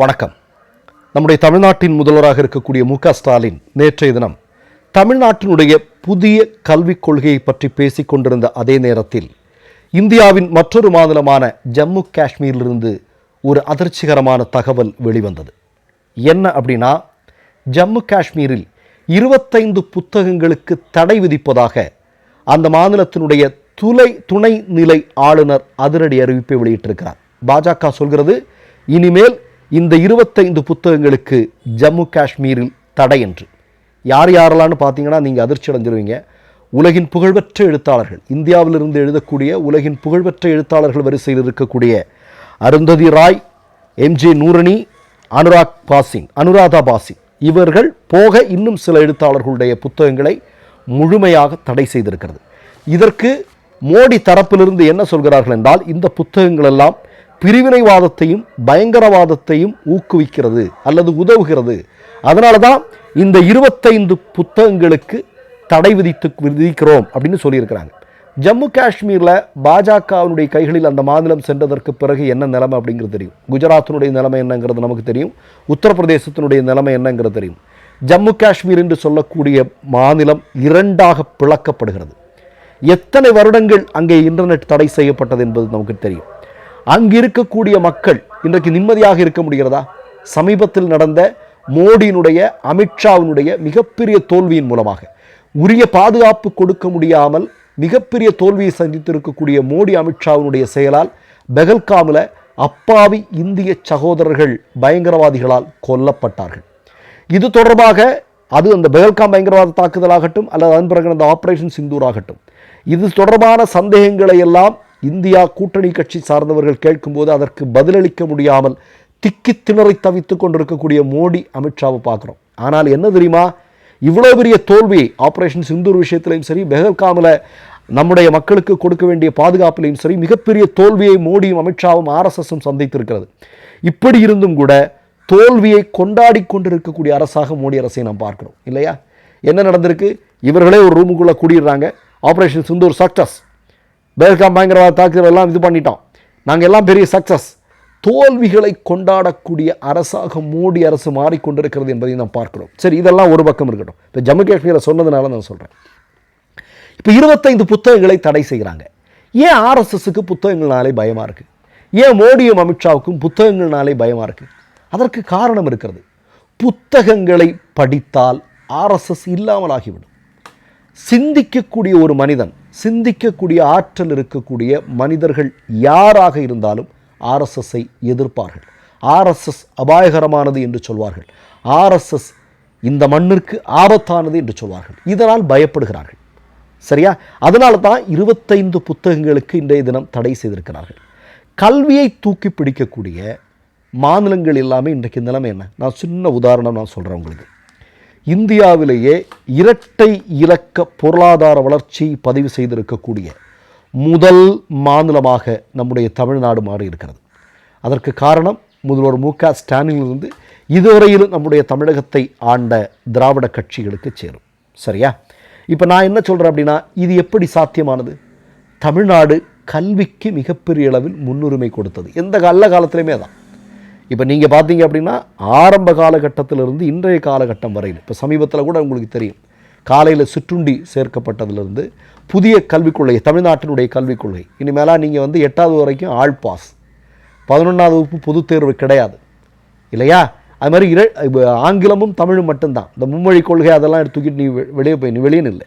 வணக்கம். நம்முடைய தமிழ்நாட்டின் முதல்வராக இருக்கக்கூடிய மு ஸ்டாலின் நேற்றைய தினம் தமிழ்நாட்டினுடைய புதிய கல்விக் கொள்கையை பற்றி பேசிக் கொண்டிருந்த அதே நேரத்தில் இந்தியாவின் மற்றொரு மாநிலமான ஜம்மு காஷ்மீரிலிருந்து ஒரு அதிர்ச்சிகரமான தகவல் வெளிவந்தது. என்ன அப்படின்னா ஜம்மு காஷ்மீரில் இருபத்தைந்து புத்தகங்களுக்கு தடை விதிப்பதாக அந்த மாநிலத்தினுடைய துளை துணை நிலை ஆளுநர் அதிரடி அறிவிப்பை வெளியிட்டிருக்கிறார். பாஜக சொல்கிறது இனிமேல் இந்த இருபத்தைந்து புத்தகங்களுக்கு ஜம்மு காஷ்மீரில் தடை என்று. யார் யாரெல்லாம்னு பார்த்தீங்கன்னா நீங்கள் அதிர்ச்சி அடைஞ்சிருவீங்க. உலகின் புகழ்பெற்ற எழுத்தாளர்கள் இந்தியாவிலிருந்து எழுதக்கூடிய உலகின் புகழ்பெற்ற எழுத்தாளர்கள் வரிசையில் இருக்கக்கூடிய அருந்ததி ராய் எம்ஜே நூரணி அனுராக் பாசின் அனுராதா பாசின் இவர்கள் போக இன்னும் சில எழுத்தாளர்களுடைய புத்தகங்களை முழுமையாக தடை செய்திருக்கிறது. இதற்கு மோடி தரப்பிலிருந்து என்ன சொல்கிறார்கள் என்றால் இந்த புத்தகங்களெல்லாம் பிரிவினைவாதத்தையும் பயங்கரவாதத்தையும் ஊக்குவிக்கிறது அல்லது உதவுகிறது. அதனால தான் இந்த இருபத்தைந்து புத்தகங்களுக்கு தடை விதித்து விதிக்கிறோம் அப்படின்னு சொல்லியிருக்கிறாங்க. ஜம்மு காஷ்மீரில் பாஜகவினுடைய கைகளில் அந்த மாநிலம் சென்றதற்கு பிறகு என்ன நிலைமை அப்படிங்கிறது தெரியும். குஜராத்தினுடைய நிலைமை என்னங்கிறது நமக்கு தெரியும். உத்தரப்பிரதேசத்தினுடைய நிலைமை என்னங்கிறது தெரியும். ஜம்மு காஷ்மீர் என்று சொல்லக்கூடிய மாநிலம் இரண்டாக பிளக்கப்படுகிறது. எத்தனை வருடங்கள் அங்கே இன்டர்நெட் தடை செய்யப்பட்டது என்பது நமக்கு தெரியும். அங்கு இருக்கக்கூடிய மக்கள் இன்றைக்கு நிம்மதியாக இருக்க முடிகிறதா? சமீபத்தில் நடந்த மோடியினுடைய அமித்ஷாவினுடைய மிகப்பெரிய தோல்வியின் மூலமாக. உரிய பாதுகாப்பு கொடுக்க முடியாமல் மிகப்பெரிய தோல்வியை சந்தித்திருக்கக்கூடிய மோடி அமித்ஷாவினுடைய செயலால் பெகல்காமில் அப்பாவி இந்திய சகோதரர்கள் பயங்கரவாதிகளால் கொல்லப்பட்டார்கள். இது தொடர்பாக அது அந்த பெகல்காம் பயங்கரவாத தாக்குதலாகட்டும் அல்லது அதன் பிறகு அந்த ஆபரேஷன் சிந்தூர் ஆகட்டும் இது தொடர்பான சந்தேகங்களை எல்லாம் இந்தியா கூட்டணி கட்சி சார்ந்தவர்கள் கேட்கும்போது அதற்கு பதிலளிக்க முடியாமல் திக்கி திணறி தவித்து கொண்டிருக்கக்கூடிய மோடி அமித்ஷாவை பார்க்குறோம். ஆனால் என்ன தெரியுமா? இவ்வளோ பெரிய தோல்வி ஆப்ரேஷன் சிந்தூர் விஷயத்திலையும் சரி பெஹல்காமில் நம்முடைய மக்களுக்கு கொடுக்க வேண்டிய பாதுகாப்பிலையும் சரி மிகப்பெரிய தோல்வியை மோடியும் அமித்ஷாவும் ஆர்எஸ்எஸும் சந்தித்திருக்கிறது. இப்படி இருந்தும் கூட தோல்வியை கொண்டாடி கொண்டிருக்கக்கூடிய அரசாக மோடி அரசை நாம் பார்க்கிறோம். இல்லையா? என்ன நடந்திருக்கு? இவர்களே ஒரு ரூமுக்குள்ளே கூடிடுறாங்க. ஆப்ரேஷன் சிந்தூர் சக்சஸ் பேல்காம் பயங்கரவாத தாக்குதல் எல்லாம் இது பண்ணிட்டோம். நாங்கள் எல்லாம் பெரிய சக்ஸஸ் தோல்விகளை கொண்டாடக்கூடிய அரசாக மோடி அரசு மாறிக்கொண்டிருக்கிறது என்பதை நாம் பார்க்கிறோம். சரி இதெல்லாம் ஒரு பக்கம் இருக்கட்டும். இப்போ ஜம்மு காஷ்மீரை சொன்னதுனால நான் சொல்கிறேன் இப்போ இருபத்தைந்து புத்தகங்களை தடை செய்கிறாங்க ஏன் ஆர்எஸ்எஸுக்கு புத்தகங்கள்னாலே பயமாக இருக்குது ஏன் மோடியும் அமித்ஷாவுக்கும் புத்தகங்கள்னாலே பயமாக இருக்குது அதற்கு காரணம் இருக்கிறது. புத்தகங்களை படித்தால் ஆர்எஸ்எஸ் இல்லாமல் ஆகிவிடும் சிந்திக்கக்கூடிய ஒரு மனிதன் சிந்திக்கக்கூடிய ஆற்றல் இருக்கக்கூடிய மனிதர்கள் யாராக இருந்தாலும் ஆர்எஸ்எஸ்ஸை எதிர்ப்பார்கள். ஆர்எஸ்எஸ் அபாயகரமானது என்று சொல்வார்கள். ஆர்எஸ்எஸ் இந்த மண்ணிற்கு ஆபத்தானது என்று சொல்வார்கள். இதனால் பயப்படுகிறார்கள். சரியா? அதனால தான் இருபத்தைந்து புத்தகங்களுக்கு இன்றைய தினம் தடை செய்திருக்கிறார்கள். கல்வியை தூக்கி பிடிக்கக்கூடிய மாநிலங்கள் எல்லாமே இன்றைக்கு நிலைமை என்ன? நான் சின்ன உதாரணம் நான் சொல்கிறேன் உங்களுக்கு. இந்தியாவிலேயே இரட்டை இலக்க பொருளாதார வளர்ச்சி பதிவு செய்திருக்கக்கூடிய முதல் மாநிலமாக நம்முடைய தமிழ்நாடு மாறி இருக்கிறது அதற்கு காரணம் முதல்வர் மு க ஸ்டாலினிலிருந்து இதுவரையிலும் நம்முடைய தமிழகத்தை ஆண்ட திராவிட கட்சிகளுக்கு சேரும். சரியா? இப்போ நான் என்ன சொல்கிறேன் அப்படின்னா இது எப்படி சாத்தியமானது? தமிழ்நாடு கல்விக்கு மிகப்பெரிய அளவில் முன்னுரிமை கொடுத்தது. எந்த நல்ல காலத்திலையுமே தான் இப்போ நீங்கள் பார்த்தீங்க அப்படின்னா ஆரம்ப காலகட்டத்திலிருந்து இன்றைய காலகட்டம் வரையில் இப்போ சமீபத்தில் கூட உங்களுக்கு தெரியும் காலையில் சிற்றுண்டி சேர்க்கப்பட்டதுலேருந்து புதிய கல்விக் கொள்கை தமிழ்நாட்டினுடைய கல்விக் கொள்கை இனிமேலாக நீங்கள் வந்து எட்டாவது வரைக்கும் ஆள் பாஸ் பதினொன்றாவது வகுப்பு பொதுத் தேர்வு கிடையாது இல்லையா? அது மாதிரி இர ஆங்கிலமும் தமிழும் மட்டும்தான். இந்த மும்மொழி கொள்கை அதெல்லாம் எடுத்து தூக்கிட்டு நீ வெளியே போய் நீ வெளியே இல்லை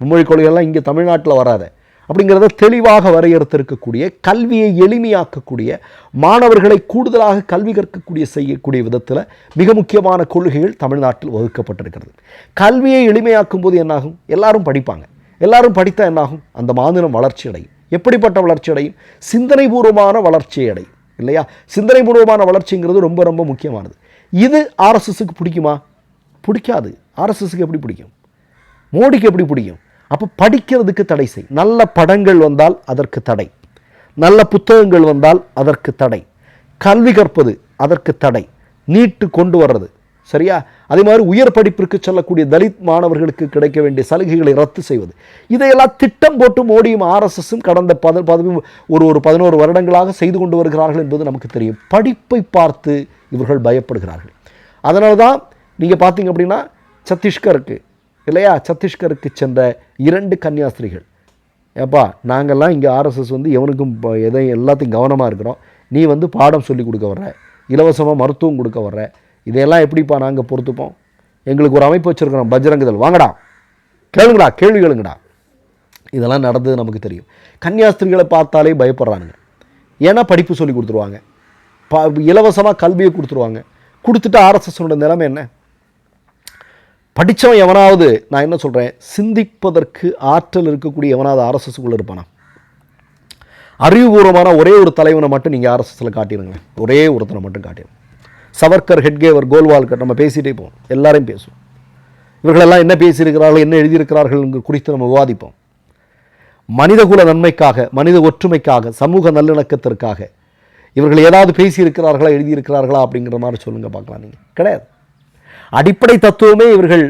மும்மொழி கொள்கையெல்லாம் இங்கே தமிழ்நாட்டில் வராத. அப்படிங்கிறத தெளிவாக வரையறுத்திருக்கக்கூடிய கல்வியை எளிமையாக்கக்கூடிய மாணவர்களை கூடுதலாக கல்வி கற்கக்கூடிய செய்யக்கூடிய விதத்தில் மிக முக்கியமான கொள்கைகள் தமிழ்நாட்டில் வகுக்கப்பட்டிருக்கிறது. கல்வியை எளிமையாக்கும் போது என்னாகும்? எல்லாரும் படிப்பாங்க. எல்லாரும் படித்தா என்னாகும்? அந்த மாநிலம் வளர்ச்சி அடையும். எப்படிப்பட்ட வளர்ச்சி அடையும்? சிந்தனைபூர்வமான வளர்ச்சியை அடையும். இல்லையா? சிந்தனைபூர்வமான வளர்ச்சிங்கிறது ரொம்ப ரொம்ப முக்கியமானது. இது ஆர்எஸ்எஸ்க்கு பிடிக்குமா? பிடிக்காது. ஆர்எஸ்எஸ்க்கு எப்படி பிடிக்கும்? மோடிக்கு எப்படி பிடிக்கும்? அப்போ படிக்கிறதுக்கு தடை செய். நல்ல படங்கள் வந்தால் அதற்கு தடை. நல்ல புத்தகங்கள் வந்தால் அதற்கு தடை. கல்வி கற்பது அதற்கு தடை. நீட்டு கொண்டு வர்றது. சரியா? அதே மாதிரி உயர் படிப்பிற்கு செல்லக்கூடிய தலித் மாணவர்களுக்கு கிடைக்க வேண்டிய சலுகைகளை ரத்து செய்வது. இதையெல்லாம் திட்டம் போட்டு மோடியும் ஆர்எஸ்எஸும் கடந்த பத பதவி ஒரு ஒரு பதினோரு வருடங்களாக செய்து கொண்டு வருகிறார்கள் என்பது நமக்கு தெரியும். படிப்பை பார்த்து இவர்கள் பயப்படுகிறார்கள். அதனால தான் நீங்கள் பார்த்தீங்க அப்படின்னா சத்தீஸ்கருக்கு இல்லையா? சத்தீஸ்கருக்கு சென்ற இரண்டு கன்னியாஸ்திரிகள். ஏப்பா நாங்கள்லாம் இங்கே ஆர்எஸ்எஸ் வந்து எவனுக்கும் இப்போ எதையும் எல்லாத்தையும் கவனமாக இருக்கிறோம். நீ வந்து பாடம் சொல்லி கொடுக்க வர்ற. இலவசமாக மருத்துவம் கொடுக்க வர்ற. இதையெல்லாம் எப்படிப்பா நாங்கள் பொறுத்துப்போம்? எங்களுக்கு ஒரு அமைப்பு வச்சுருக்கிறோம் பஜ்ரங்குதல். வாங்கடா. கேளுங்கடா கேள்வி கேளுங்கடா. இதெல்லாம் நடந்தது நமக்கு தெரியும். கன்னியாஸ்திரிகளை பார்த்தாலே பயப்படுறானுங்க. ஏன்னா படிப்பு சொல்லி கொடுத்துருவாங்க. ப இலவசமாக கல்வியை கொடுத்துருவாங்க. கொடுத்துட்டு ஆர்எஸ்எஸ்னோட நிலைமை என்ன? படித்தவன் எவனாவது நான் என்ன சொல்கிறேன் சிந்திப்பதற்கு ஆற்றல் இருக்கக்கூடிய எவனாவது ஆர்எஸ்எஸ்க்குள்ளே இருப்பானா? அறிவுபூர்வமான ஒரே ஒரு தலைவனை மட்டும் நீங்கள் ஆர்எஸ்எஸில் காட்டிடுங்க ஒரே ஒருத்தனை மட்டும் காட்டிடுங்க. சவர்கர் ஹெட்கேவர் கோல்வால்கர் நம்ம பேசிகிட்டே போவோம். எல்லாரையும் பேசுவோம். இவர்களெல்லாம் என்ன பேசியிருக்கிறார்கள் என்ன எழுதியிருக்கிறார்கள் குறித்து நம்ம விவாதிப்போம். மனிதகுல நன்மைக்காக மனித ஒற்றுமைக்காக சமூக நல்லிணக்கத்திற்காக இவர்கள் ஏதாவது பேசியிருக்கிறார்களா எழுதியிருக்கிறார்களா அப்படிங்கிற மாதிரி சொல்லுங்கள் பார்க்கலாம் நீங்கள் கிடையாது. அடிப்படை தத்துவமே இவர்கள்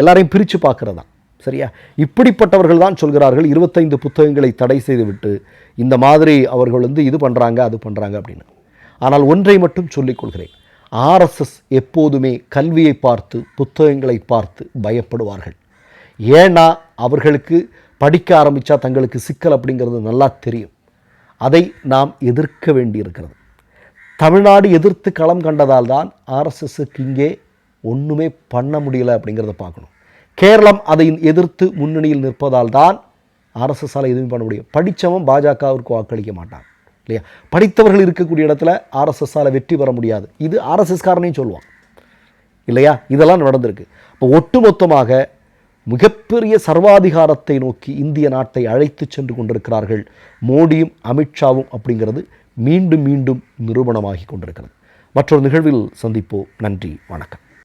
எல்லாரையும் பிரித்து பார்க்குறதா? சரியா? இப்படிப்பட்டவர்கள் தான் சொல்கிறார்கள் இருபத்தைந்து புத்தகங்களை தடை செய்துவிட்டு இந்த மாதிரி அவர்கள் வந்து இது பண்ணுறாங்க அது பண்ணுறாங்க அப்படின்னு. ஆனால் ஒன்றை மட்டும் சொல்லிக் கொள்கிறேன். ஆர்எஸ்எஸ் எப்போதுமே கல்வியை பார்த்து புத்தகங்களை பார்த்து பயப்படுவார்கள். ஏன்னா அவர்களுக்கு படிக்க ஆரம்பித்தா தங்களுக்கு சிக்கல் அப்படிங்கிறது நல்லா தெரியும். அதை நாம் எதிர்க்க வேண்டியிருக்கிறது. தமிழ்நாடு எதிர்த்து களம் கண்டதால் தான் ஆர்எஸ்எஸ்க்கு இங்கே ஒன்றுமே பண்ண முடியலை அப்படிங்கிறத பார்க்கணும். கேரளம் அதை எதிர்த்து முன்னணியில் நிற்பதால் தான் ஆர்எஸ்எஸ்ஸால் எதுவும் பண்ண முடியும். படித்தவன் பாஜகவிற்கு வாக்களிக்க மாட்டான் இல்லையா? படித்தவர்கள் இருக்கக்கூடிய இடத்துல ஆர்எஸ்எஸ்ஸால் வெற்றி பெற முடியாது. இது ஆர்எஸ்எஸ்காரனையும் சொல்லுவான் இல்லையா? இதெல்லாம் நடந்திருக்கு. இப்போ ஒட்டுமொத்தமாக மிகப்பெரிய சர்வாதிகாரத்தை நோக்கி இந்திய நாட்டை அழைத்து சென்று கொண்டிருக்கிறார்கள் மோடியும் அமித்ஷாவும் அப்படிங்கிறது மீண்டும் மீண்டும் நிரூபணமாகி கொண்டிருக்கிறது. மற்றொரு நிகழ்வில் சந்திப்போம். நன்றி வணக்கம்.